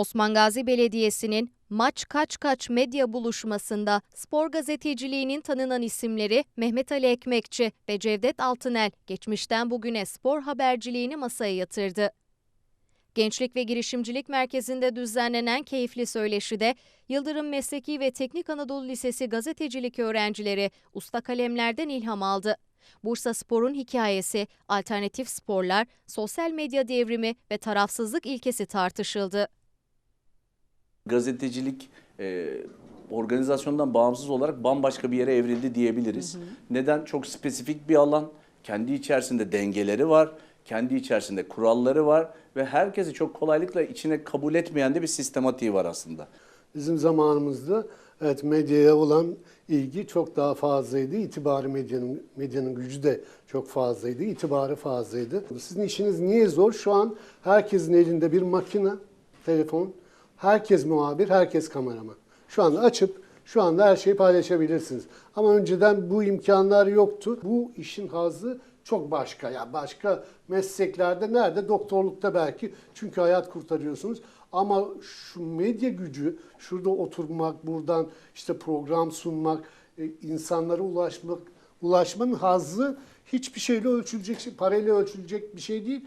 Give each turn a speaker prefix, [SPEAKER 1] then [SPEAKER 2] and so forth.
[SPEAKER 1] Osman Gazi Belediyesi'nin Maç Kaç Kaç medya buluşmasında spor gazeteciliğinin tanınan isimleri Mehmet Ali Ekmekçi ve Cevdet Altınel geçmişten bugüne spor haberciliğini masaya yatırdı. Gençlik ve Girişimcilik Merkezi'nde düzenlenen keyifli söyleşide Yıldırım Mesleki ve Teknik Anadolu Lisesi gazetecilik öğrencileri usta kalemlerden ilham aldı. Bursa Spor'un hikayesi, alternatif sporlar, sosyal medya devrimi ve tarafsızlık ilkesi tartışıldı.
[SPEAKER 2] Gazetecilik e, organizasyondan bağımsız olarak bambaşka bir yere evrildi diyebiliriz. Neden? Çok spesifik bir alan, kendi içerisinde dengeleri var, kendi içerisinde kuralları var ve herkesi çok kolaylıkla içine kabul etmeyen de bir sistematiği var aslında.
[SPEAKER 3] Bizim zamanımızda evet medyaya olan ilgi çok daha fazlaydı. İtibarı medyanın medyanın gücü de çok fazlaydı. İtibarı fazlaydı. Sizin işiniz niye zor? Şu an herkesin elinde bir makine, telefon. Herkes muhabir, herkes kameraman. Şu anda açıp şu anda her şeyi paylaşabilirsiniz. Ama önceden bu imkanlar yoktu. Bu işin hazzı çok başka. Ya başka mesleklerde nerede? Doktorlukta belki. Çünkü hayat kurtarıyorsunuz. Ama şu medya gücü, şurada oturmak, buradan işte program sunmak, e, insanlara ulaşmak, ulaşmanın hazzı hiçbir şeyle ölçülecek, şey- parayla ölçülecek bir şey değil.